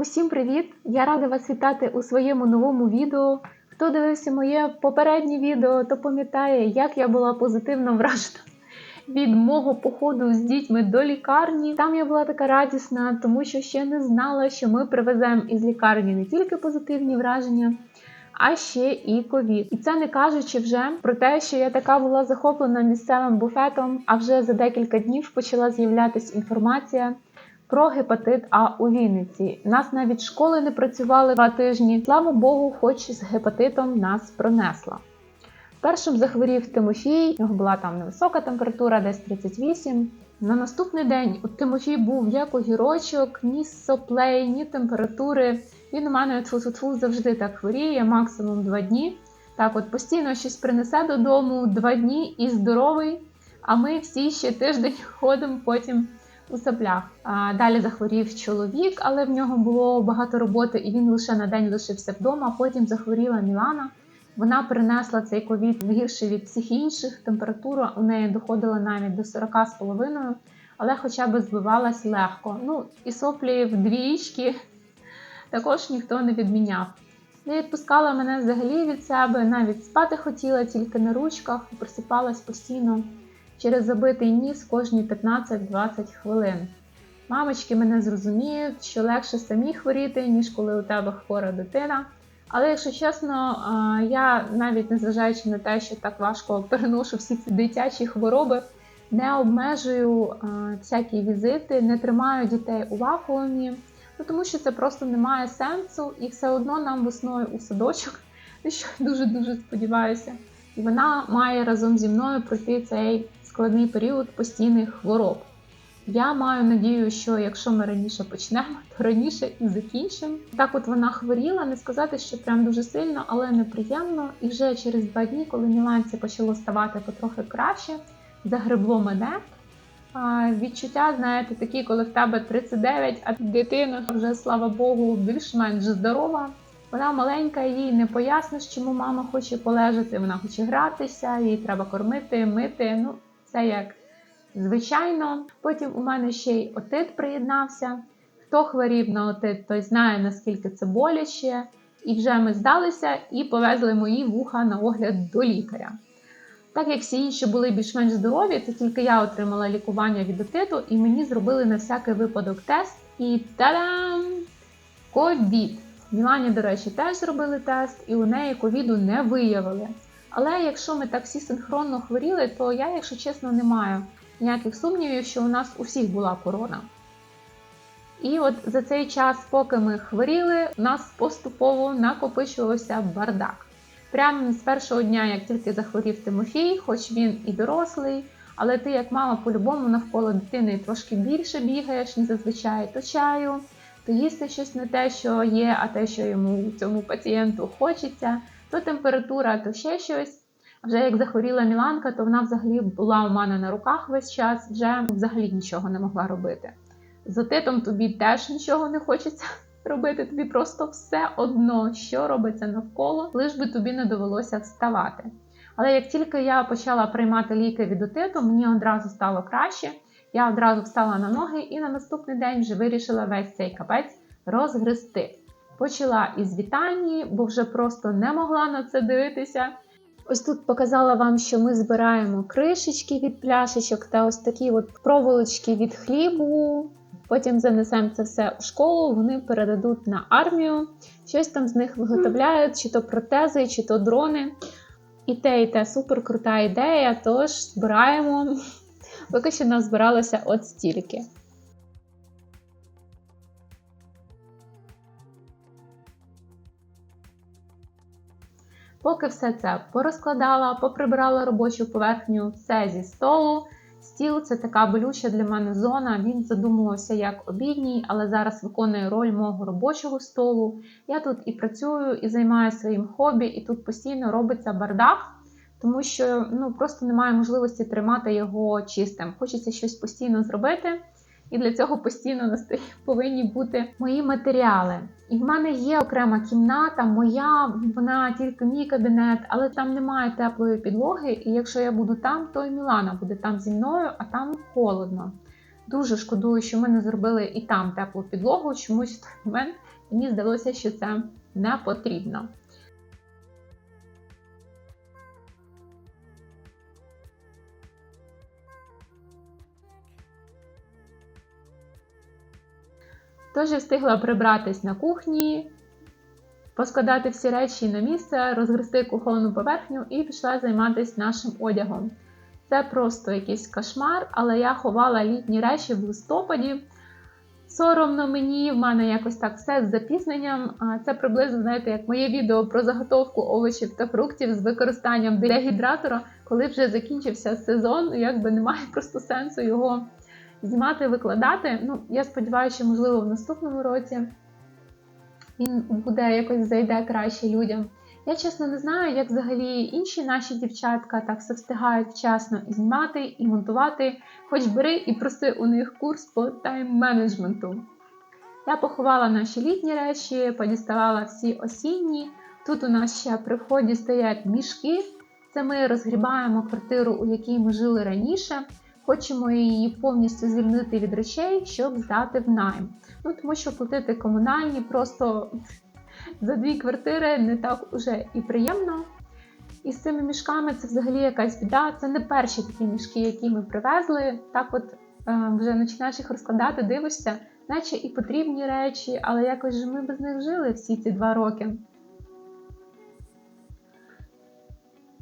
Усім привіт! Я рада вас вітати у своєму новому відео. Хто дивився моє попереднє відео, то пам'ятає, як я була позитивно вражена від мого походу з дітьми до лікарні. Там я була така радісна, тому що ще не знала, що ми привеземо із лікарні не тільки позитивні враження. А ще і ковід, і це не кажучи вже про те, що я така була захоплена місцевим буфетом. А вже за декілька днів почала з'являтися інформація про гепатит А у Вінниці. Нас навіть школи не працювали два тижні. Слава Богу, хоч з гепатитом нас пронесла. Першим захворів Тимофій, у нього була там невисока температура, десь 38. На наступний день у Тимофій був як огірочок, ні соплей, ні температури. Він у мене тфу-тфу завжди так хворіє, максимум два дні. Так, от постійно щось принесе додому два дні і здоровий. А ми всі ще тиждень ходимо потім у соплях. А, Далі захворів чоловік, але в нього було багато роботи, і він лише на день лишився вдома. Потім захворіла Мілана. Вона перенесла цей ковід гірше від всіх інших. Температура у неї доходила навіть до 40,5, але хоча б збивалась легко. Ну і соплі в двічки також ніхто не відміняв. Не відпускала мене взагалі від себе, навіть спати хотіла тільки на ручках просипалась постійно через забитий ніс кожні 15-20 хвилин. Мамочки мене зрозуміють, що легше самі хворіти, ніж коли у тебе хвора дитина. Але, якщо чесно, я навіть незважаючи на те, що так важко переношу всі ці дитячі хвороби, не обмежую всякі візити, не тримаю дітей у вакуумі, ну, тому що це просто не має сенсу, і все одно нам весною у садочок, що дуже-дуже сподіваюся. І вона має разом зі мною пройти цей складний період постійних хвороб. Я маю надію, що якщо ми раніше почнемо, то раніше і закінчимо. Так, от вона хворіла, не сказати, що прям дуже сильно, але неприємно. І вже через два дні, коли Міланці почало ставати потрохи краще, загребло мене. А, Відчуття, знаєте, такі, коли в тебе 39, а дитина вже, слава Богу, більш-менш здорова. Вона маленька, їй не поясниш, чому мама хоче полежати. Вона хоче гратися, їй треба кормити, мити. Ну, це як звичайно. Потім у мене ще й отит приєднався. Хто хворів на отит, той знає, наскільки це боляче. І вже ми здалися і повезли мої вуха на огляд до лікаря. Так як всі інші були більш-менш здорові, то тільки я отримала лікування від отиту, і мені зробили на всякий випадок тест. І та-дам! Ковід! Мілані, до речі, теж зробили тест, і у неї ковіду не виявили. Але якщо ми так всі синхронно хворіли, то я, якщо чесно, не маю ніяких сумнівів, що у нас у всіх була корона. І от за цей час, поки ми хворіли, у нас поступово накопичувався бардак. Прямо з першого дня, як тільки захворів Тимофій, хоч він і дорослий, але ти, як мама, по-любому навколо дитини трошки більше бігаєш, ніж зазвичай то чаю, то їсти щось не те, що є, а те, що йому цьому пацієнту хочеться, то температура, то ще щось. Вже як захворіла Міланка, то вона взагалі була у мене на руках весь час, вже взагалі нічого не могла робити. З отитом тобі теж нічого не хочеться робити, тобі просто все одно, що робиться навколо, лиш би тобі не довелося вставати. Але як тільки я почала приймати ліки від отиту, мені одразу стало краще. Я одразу встала на ноги і на наступний день вже вирішила весь цей капець розгрести. Почала із вітальні, бо вже просто не могла на це дивитися. Ось тут показала вам, що ми збираємо кришечки від пляшечок та ось такі от проволочки від хлібу. Потім занесемо це все у школу, вони передадуть на армію. Щось там з них виготовляють, чи то протези, чи то дрони. І те, і те супер крута ідея. Тож збираємо. Поки що нас збиралося от стільки. Поки все це порозкладала, поприбирала робочу поверхню, все зі столу. Стіл це така болюча для мене зона. Він задумувався як обідній, але зараз виконує роль мого робочого столу. Я тут і працюю, і займаюся своїм хобі, і тут постійно робиться бардак, тому що ну, просто немає можливості тримати його чистим. Хочеться щось постійно зробити. І для цього постійно на столі повинні бути мої матеріали. І в мене є окрема кімната, моя, вона тільки мій кабінет, але там немає теплої підлоги. І якщо я буду там, то і Мілана буде там зі мною, а там холодно. Дуже шкодую, що ми не зробили і там теплу підлогу. Чомусь в той момент мені здалося, що це не потрібно. Тож я встигла прибратись на кухні, поскладати всі речі на місце, розгрести кухонну поверхню і пішла займатися нашим одягом. Це просто якийсь кошмар, але я ховала літні речі в листопаді. Соромно мені, в мене якось так все з запізненням. Це приблизно, знаєте, як моє відео про заготовку овочів та фруктів з використанням дегідратора, коли вже закінчився сезон, якби немає просто сенсу його знімати, викладати. Ну, я сподіваюся, що, можливо, в наступному році він буде якось зайде краще людям. Я чесно не знаю, як взагалі інші наші дівчатка так все встигають вчасно і знімати, і монтувати, хоч бери і проси у них курс по тайм-менеджменту. Я поховала наші літні речі, подіставала всі осінні. Тут у нас ще при вході стоять мішки. Це ми розгрібаємо квартиру, у якій ми жили раніше. Хочемо її повністю звільнити від речей, щоб здати в найм. Ну, Тому що платити комунальні просто за дві квартири не так уже і приємно. І з цими мішками це взагалі якась біда. Це не перші такі мішки, які ми привезли. Так от е, вже починаєш їх розкладати, дивишся, наче і потрібні речі, але якось же ми без них жили всі ці два роки.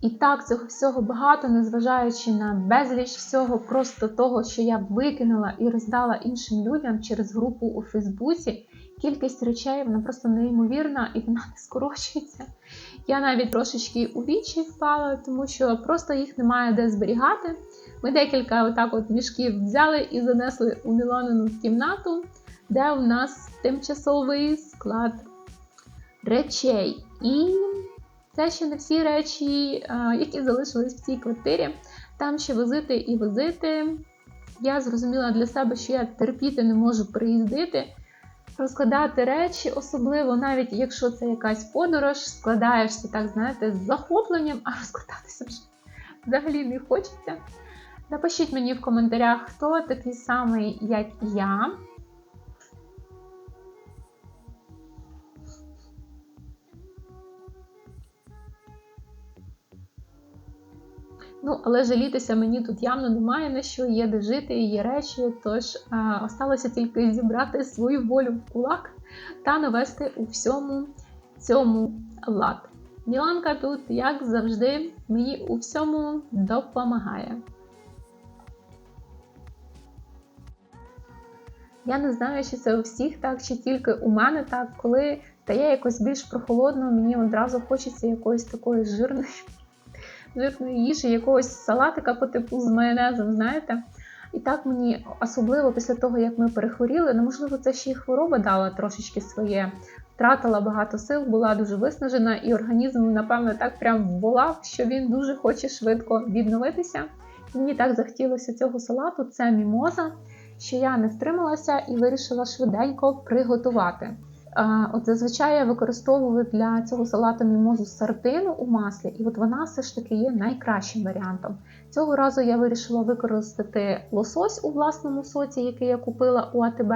І так, цього всього багато, незважаючи на безліч всього, просто того, що я викинула і роздала іншим людям через групу у Фейсбуці. Кількість речей вона просто неймовірна і вона не скорочується. Я навіть трошечки у вічі впала, тому що просто їх немає де зберігати. Ми декілька отак от мішків взяли і занесли у Міланину кімнату, де у нас тимчасовий склад речей. І це ще не всі речі, які залишились в цій квартирі. Там ще возити і возити. Я зрозуміла для себе, що я терпіти не можу приїздити. Розкладати речі, особливо, навіть якщо це якась подорож, складаєшся, так, знаєте, з захопленням, а розкладатися вже взагалі не хочеться. Напишіть мені в коментарях, хто такий самий, як я. Ну, але жалітися мені тут явно немає на що, є де жити, є речі, тож а, осталося тільки зібрати свою волю в кулак та навести у всьому цьому лад. Міланка тут, як завжди, мені у всьому допомагає. Я не знаю, чи це у всіх так, чи тільки у мене так, коли стає якось більш прохолодно, мені одразу хочеться якоїсь такої жирної жирної їжі, якогось салатика по типу з майонезом, знаєте. І так мені, особливо після того, як ми перехворіли, ну, можливо, це ще й хвороба дала трошечки своє. Втратила багато сил, була дуже виснажена, і організм, напевно, так прям волав, що він дуже хоче швидко відновитися. І мені так захотілося цього салату, це мімоза, що я не втрималася і вирішила швиденько приготувати. От Зазвичай я використовую для цього салату мімозу сардину у маслі, і от вона все ж таки є найкращим варіантом. Цього разу я вирішила використати лосось у власному соці, який я купила у АТБ.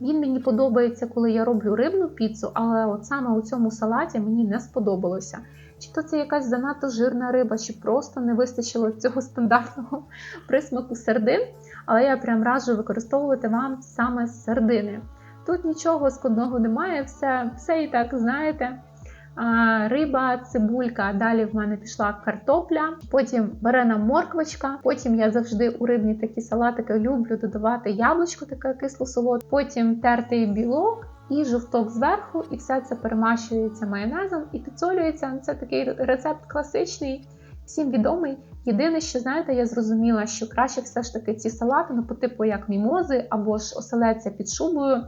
Він мені подобається, коли я роблю рибну піцу, але от саме у цьому салаті мені не сподобалося. Чи то це якась занадто жирна риба, чи просто не вистачило цього стандартного присмаку сардин, але я прям раджу використовувати вам саме сардини. Тут нічого складного немає, все все і так знаєте. А, Риба, цибулька, далі в мене пішла картопля, потім варена морквочка. Потім я завжди у рибні такі салатики люблю додавати яблучко, таке кисло солод, потім тертий білок і жовток зверху, і все це перемащується майонезом і підсолюється. Це такий рецепт класичний, всім відомий. Єдине, що знаєте, я зрозуміла, що краще все ж таки ці салати, ну по типу як мімози або ж оселеця під шубою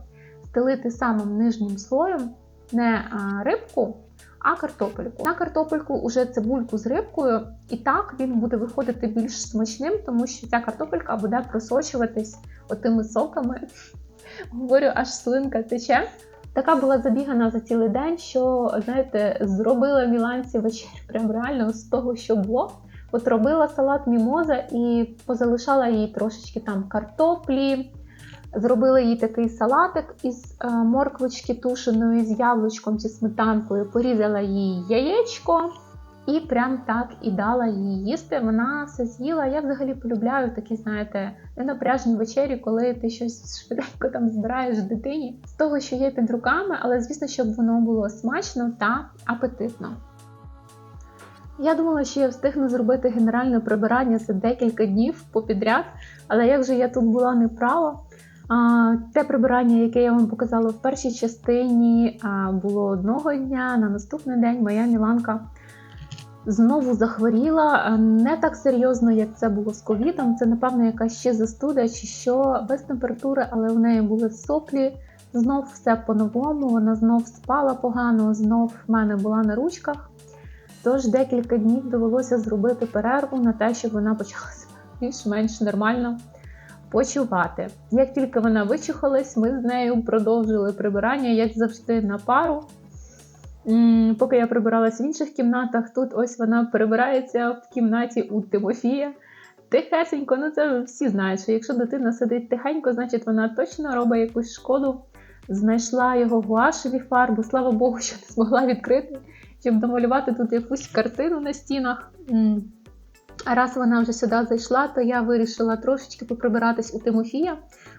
стелити самим нижнім слоєм не рибку, а картопельку. На картопельку уже цибульку з рибкою, і так він буде виходити більш смачним, тому що ця картопелька буде просочуватись отими соками. Говорю, аж слинка тече. Така була забігана за цілий день, що, знаєте, зробила міланці вечерю прям реально з того, що було. От робила салат мімоза і позалишала їй трошечки там картоплі. Зробила їй такий салатик із е, морквочки тушеної з яблучком чи сметанкою, порізала їй яєчко і прям так і дала їй їсти. Вона все з'їла. Я взагалі полюбляю такі, знаєте, ненапряжні вечері, коли ти щось швиденько там збираєш дитині з того, що є під руками, але звісно, щоб воно було смачно та апетитно. Я думала, що я встигну зробити генеральне прибирання за декілька днів попідряд, але як же я тут була неправа, те прибирання, яке я вам показала в першій частині, було одного дня. На наступний день моя Міланка знову захворіла. Не так серйозно, як це було з ковідом. Це, напевно, якась ще застуда, чи що без температури, але в неї були соплі. Знов все по-новому, вона знов спала погано, знов в мене була на ручках. Тож декілька днів довелося зробити перерву на те, щоб вона почала себе більш-менш нормально почувати. Як тільки вона вичухалась, ми з нею продовжили прибирання, як завжди, на пару. Поки я прибиралась в інших кімнатах, тут ось вона перебирається в кімнаті у Тимофія. Тихесенько, ну це всі знають, що якщо дитина сидить тихенько, значить вона точно робить якусь шкоду. Знайшла його гуашеві фарби, слава Богу, що не змогла відкрити, щоб домалювати тут якусь картину на стінах. А раз вона вже сюди зайшла, то я вирішила трошечки поприбиратись у Тимофія.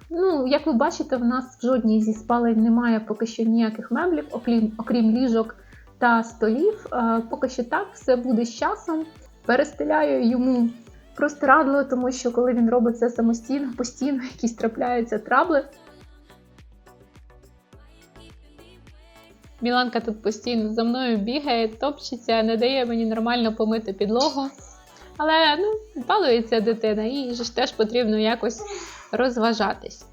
Ну, як ви бачите, в нас в жодній зі спалень немає поки що ніяких меблів, окрім, окрім ліжок та столів. Поки що так, все буде з часом. Перестеляю йому простирадло, тому що коли він робить це самостійно, постійно якісь трапляються трабли. Міланка тут постійно за мною бігає, топчеться, не дає мені нормально помити підлогу. Але ну, балується дитина, їй ж теж потрібно якось розважатись.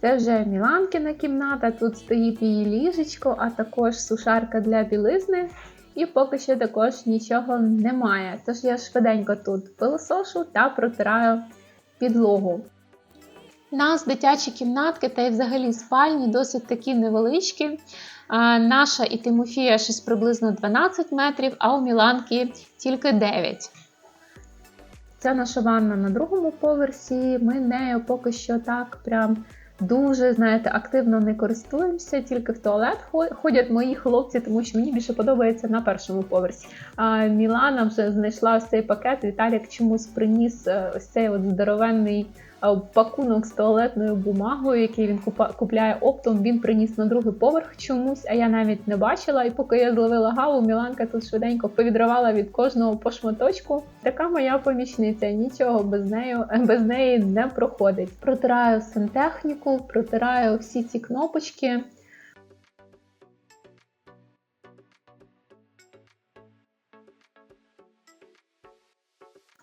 Це вже Міланкина кімната, тут стоїть її ліжечко, а також сушарка для білизни. І поки що також нічого немає. Тож я швиденько тут пилосошу та протираю підлогу. У нас дитячі кімнатки та й взагалі спальні досить такі невеличкі. Наша і Тимофія щось приблизно 12 метрів, а у Міланки тільки 9. Це наша ванна на другому поверсі. Ми нею поки що так прям дуже, знаєте, активно не користуємося, тільки в туалет ходять мої хлопці, тому що мені більше подобається на першому поверсі. А Мілана вже знайшла ось цей пакет. Віталік чомусь приніс е, ось цей от здоровенний пакунок з туалетною бумагою, який він купляє оптом. Він приніс на другий поверх чомусь, а я навіть не бачила. І поки я зловила гаву, Міланка тут швиденько повідривала від кожного по шматочку. Така моя помічниця, нічого без неї, без неї не проходить. Протираю сантехніку, протираю всі ці кнопочки.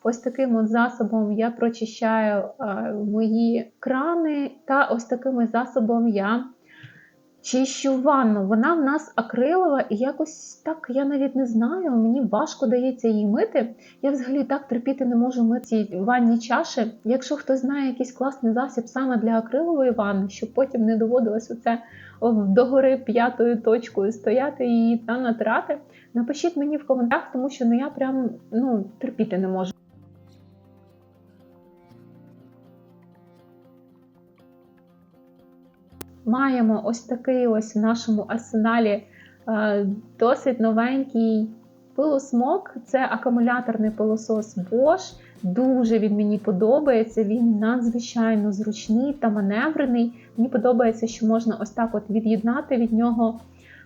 Ось таким от засобом я прочищаю мої крани, та ось таким засобом я чищу ванну. Вона в нас акрилова, і якось так я навіть не знаю. Мені важко дається її мити. Я взагалі так терпіти не можу мити ванні чаші. Якщо хтось знає якийсь класний засіб саме для акрилової ванни, щоб потім не доводилось оце догори п'ятою точкою стояти її та натирати, напишіть мені в коментарях, тому що ну я прям ну терпіти не можу. Маємо ось такий ось в нашому арсеналі е, досить новенький пилосмок. Це акумуляторний пилосос Bosch. Дуже він мені подобається, він надзвичайно зручний та маневрений. Мені подобається, що можна ось так от від'єднати від нього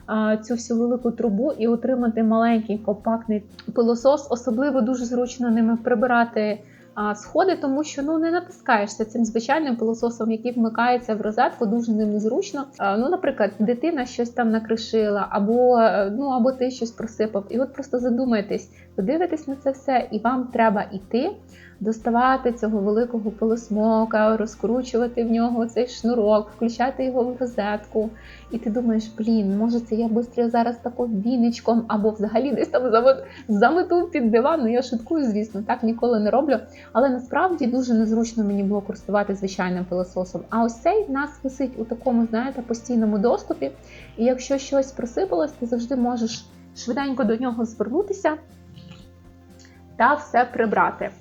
е, цю всю велику трубу і отримати маленький компактний пилосос. Особливо дуже зручно ними прибирати сходи, тому що ну не натискаєшся цим звичайним пилососом, який вмикається в розетку, дуже ним незручно. Ну, наприклад, дитина щось там накришила, або ну або ти щось просипав. І от просто задумайтесь, подивитесь на це все, і вам треба йти доставати цього великого полосмока, розкручувати в нього цей шнурок, включати його в розетку. І ти думаєш, блін, може це я швидко зараз тако віничком, або взагалі десь там замету під диван. Ну я шуткую, звісно, так ніколи не роблю. Але насправді дуже незручно мені було користувати звичайним пилососом. А ось цей в нас висить у такому, знаєте, постійному доступі. І якщо щось просипалось, ти завжди можеш швиденько до нього звернутися та все прибрати.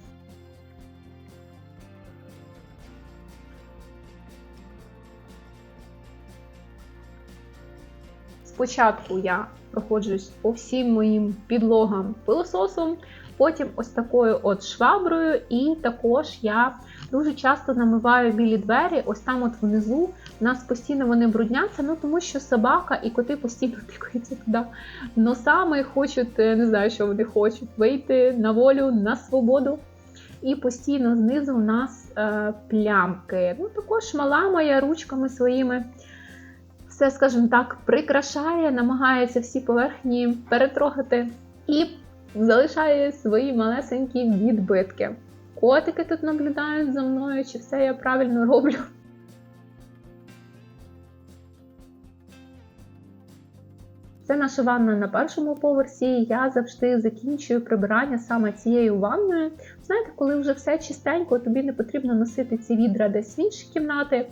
Спочатку я проходжусь по всім моїм підлогам пилососом, потім ось такою от шваброю, і також я дуже часто намиваю білі двері, ось там от внизу. У нас постійно вони брудняться, ну тому що собака і коти постійно тикаються туди носами, хочуть, е, не знаю, що вони хочуть, вийти на волю, на свободу. І постійно знизу у нас е, плямки. Ну, Також мала моя ручками своїми все, скажімо так, прикрашає, намагається всі поверхні перетрогати і залишає свої малесенькі відбитки. Котики тут наблюдають за мною, чи все я правильно роблю. Це наша ванна на першому поверсі. Я завжди закінчую прибирання саме цією ванною. Знаєте, коли вже все чистенько, тобі не потрібно носити ці відра десь в інші кімнати.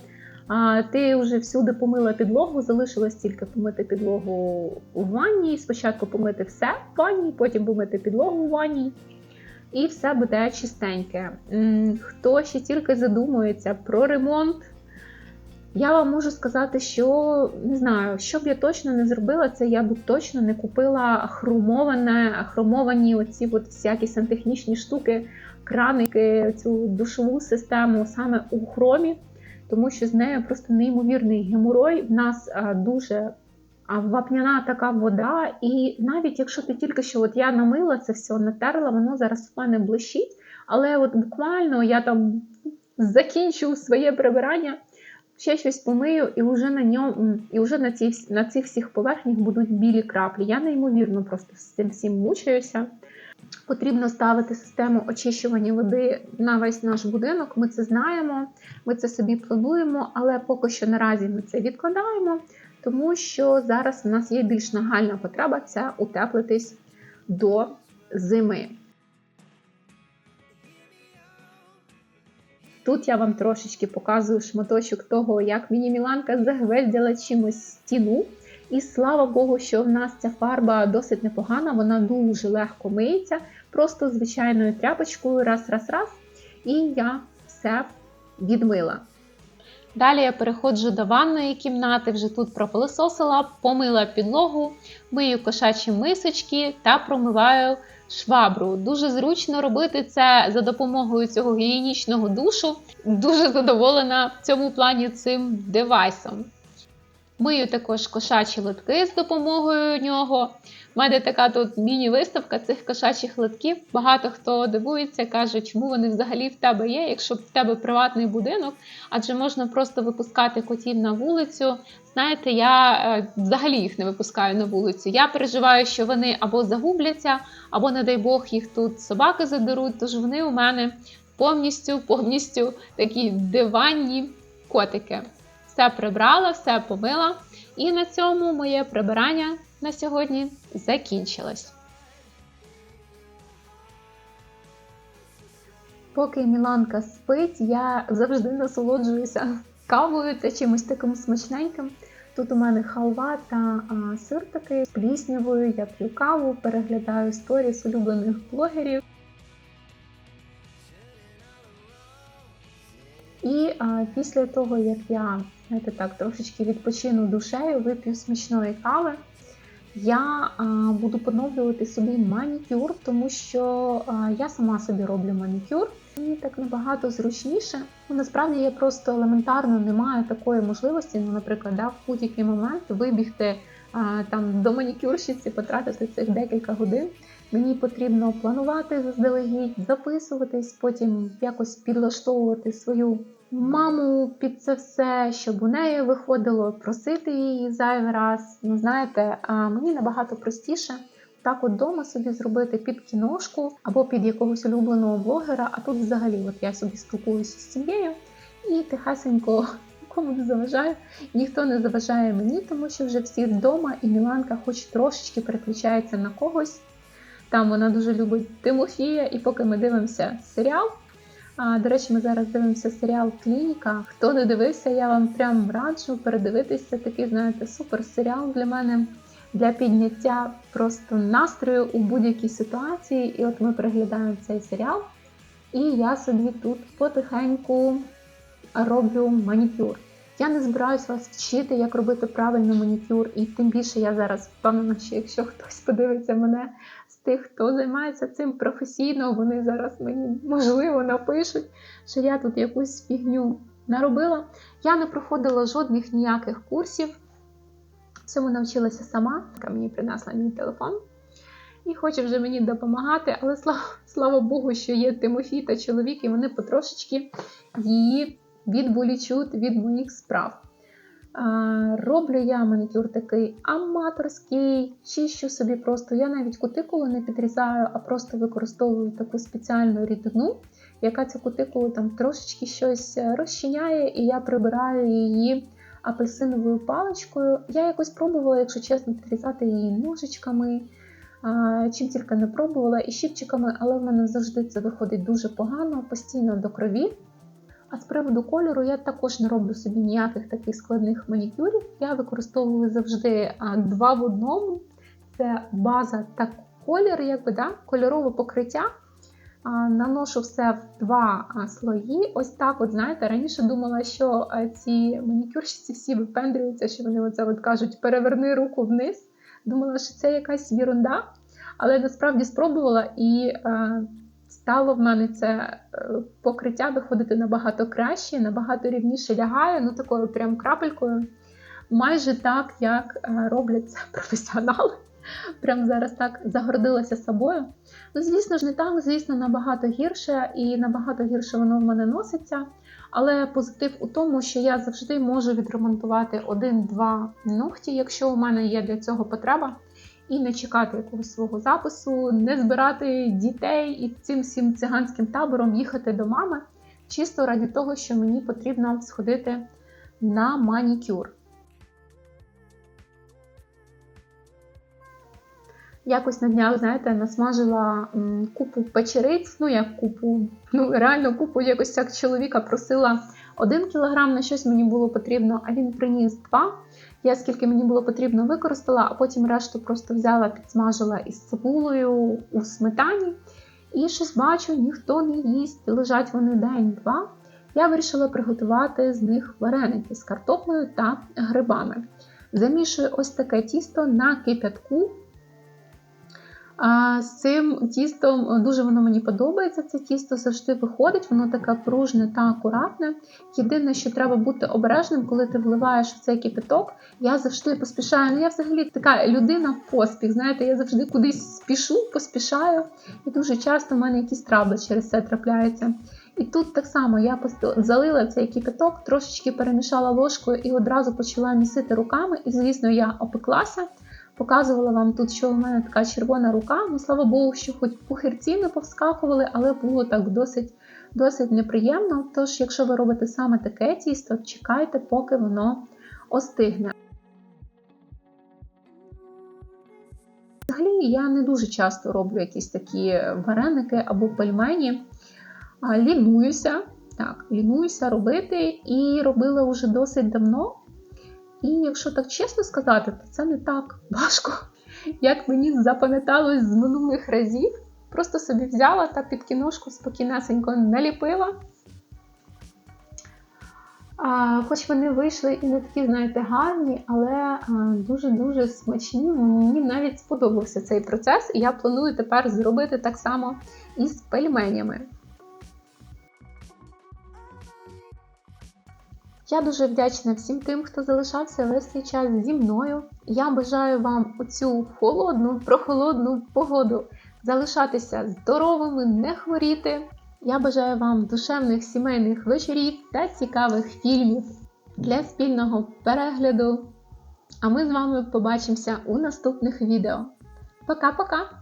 Ти вже всюди помила підлогу, залишилось тільки помити підлогу у ванні. Спочатку помити все в ванні, потім помити підлогу у ванні. І все буде чистеньке. Хто ще тільки задумується про ремонт, я вам можу сказати, що не знаю, що б я точно не зробила, це я б точно не купила хромоване, хромовані оці от всякі сантехнічні штуки, краники, цю душову систему саме у хромі тому що з нею просто неймовірний геморой. В нас а, дуже вапняна така вода, і навіть якщо ти тільки що от я намила це все, натерла, воно зараз в мене блищить. Але от буквально я там закінчу своє прибирання, ще щось помию, і вже на ньому, і вже на ці, на цих всіх поверхнях будуть білі краплі. Я неймовірно просто з цим всім мучаюся. Потрібно ставити систему очищування води на весь наш будинок. Ми це знаємо, ми це собі плануємо, але поки що наразі ми це відкладаємо, тому що зараз в нас є більш нагальна потреба це утеплитись до зими. Тут я вам трошечки показую шматочок того, як мені Міланка загвездила чимось стіну. І слава Богу, що в нас ця фарба досить непогана, вона дуже легко миється, просто звичайною тряпочкою, раз, раз, раз. І я все відмила. Далі я переходжу до ванної кімнати, вже тут пропилисосила, помила підлогу, мию кошачі мисочки та промиваю швабру. Дуже зручно робити це за допомогою цього гігієнічного душу. Дуже задоволена в цьому плані цим девайсом. Мию також кошачі литки з допомогою нього. У мене така тут міні-виставка цих кошачих литків. Багато хто дивується, каже, чому вони взагалі в тебе є, якщо в тебе приватний будинок, адже можна просто випускати котів на вулицю. Знаєте, я е, взагалі їх не випускаю на вулицю. Я переживаю, що вони або загубляться, або, не дай Бог, їх тут собаки задеруть. Тож вони у мене повністю повністю такі диванні котики. Все прибрала, все помила. І на цьому моє прибирання на сьогодні закінчилось. Поки Міланка спить, я завжди насолоджуюся кавою та чимось таким смачненьким. Тут у мене халва та а, сир такий з пліснявою, я п'ю каву, переглядаю сторіс улюблених блогерів. І а, після того, як я знаєте, так, трошечки відпочину душею, вип'ю смачної кави, я а, буду поновлювати собі манікюр, тому що а, я сама собі роблю манікюр. Мені так набагато зручніше. Ну, Насправді я просто елементарно не маю такої можливості, ну, наприклад, да, в будь-який момент вибігти а, там до манікюрщиці, потратити цих декілька годин. Мені потрібно планувати заздалегідь, записуватись, потім якось підлаштовувати свою маму під це все, щоб у неї виходило, просити її зайвий раз. Ну, знаєте, а мені набагато простіше. Так, от вдома собі зробити під кіношку або під якогось улюбленого блогера, а тут взагалі от я собі спілкуюся з сім'єю і тихесенько нікому не заважаю. Ніхто не заважає мені, тому що вже всі вдома, і Міланка хоч трошечки переключається на когось. Там вона дуже любить Тимофія, і поки ми дивимося серіал. А, До речі, ми зараз дивимося серіал Клініка. Хто не дивився, я вам прям раджу передивитися такий, знаєте, супер серіал для мене. для підняття просто настрою у будь-якій ситуації. І от ми переглядаємо цей серіал, і я собі тут потихеньку роблю манікюр. Я не збираюся вас вчити, як робити правильно манікюр, і тим більше я зараз впевнена, що якщо хтось подивиться мене з тих, хто займається цим професійно, вони зараз мені можливо напишуть, що я тут якусь фігню наробила. Я не проходила жодних ніяких курсів. Цьому навчилася сама, яка мені принесла мій телефон. І хоче вже мені допомагати, але слава, слава Богу, що є Тимофій та чоловік, і вони потрошечки її відволічуть від моїх справ. Роблю я манікюр такий аматорський, чищу собі просто. Я навіть кутикулу не підрізаю, а просто використовую таку спеціальну рідину, яка цю кутикулу там трошечки щось розчиняє, і я прибираю її апельсиновою паличкою. Я якось пробувала, якщо чесно, підрізати її ножичками, чим тільки не пробувала, і щіпчиками, але в мене завжди це виходить дуже погано, постійно до крові. А з приводу кольору я також не роблю собі ніяких таких складних манікюрів. Я використовую завжди два в одному: це база та колір, якби да, кольорове покриття. Наношу все в два слої. Ось так, от знаєте, раніше думала, що ці манікюрщиці всі випендрюються, що вони оце от кажуть, переверни руку вниз. Думала, що це якась єрунда, але насправді спробувала і стало в мене це е, покриття виходити набагато краще, набагато рівніше лягає, ну такою прям крапелькою. Майже так, як е, роблять це професіонали. Прям зараз так загордилася собою. Ну, звісно ж, не так, звісно, набагато гірше, і набагато гірше воно в мене носиться. Але позитив у тому, що я завжди можу відремонтувати один-два ногті, якщо у мене є для цього потреба і не чекати якогось свого запису, не збирати дітей і цим всім циганським табором їхати до мами, чисто раді того, що мені потрібно сходити на манікюр. Якось на днях, знаєте, насмажила купу печериць, ну як купу, ну реально купу якось як чоловіка просила один кілограм на щось мені було потрібно, а він приніс два. Я скільки мені було потрібно, використала, а потім решту просто взяла, підсмажила із цибулею у сметані. І щось бачу, ніхто не їсть, лежать вони день-два. Я вирішила приготувати з них вареники з картоплею та грибами. Замішую ось таке тісто на кипятку. А з цим тістом дуже воно мені подобається. Це тісто завжди виходить, воно таке пружне та акуратне. Єдине, що треба бути обережним, коли ти вливаєш в цей кипяток. Я завжди поспішаю. Ну, я взагалі така людина в поспіх. Знаєте, я завжди кудись спішу, поспішаю, і дуже часто в мене якісь трабли через це трапляються. І тут так само я залила цей кипяток, трошечки перемішала ложкою і одразу почала місити руками. І, звісно, я опеклася. Показувала вам тут, що у мене така червона рука. Ну, слава Богу, що хоч пухирці не повскакували, але було так досить досить неприємно. Тож, якщо ви робите саме таке тісто, чекайте, поки воно остигне. Взагалі, я не дуже часто роблю якісь такі вареники або пельмені. Лінуюся, так, лінуюся робити і робила вже досить давно. І якщо так чесно сказати, то це не так важко, як мені запам'яталось з минулих разів. Просто собі взяла та під кіношку спокійнесенько наліпила. А, Хоч вони вийшли і не такі, знаєте, гарні, але дуже-дуже смачні. Мені навіть сподобався цей процес, і я планую тепер зробити так само із пельменями. Я дуже вдячна всім тим, хто залишався весь цей час зі мною. Я бажаю вам оцю холодну, прохолодну погоду залишатися здоровими, не хворіти. Я бажаю вам душевних сімейних вечорів та цікавих фільмів для спільного перегляду. А ми з вами побачимося у наступних відео. Пока-пока!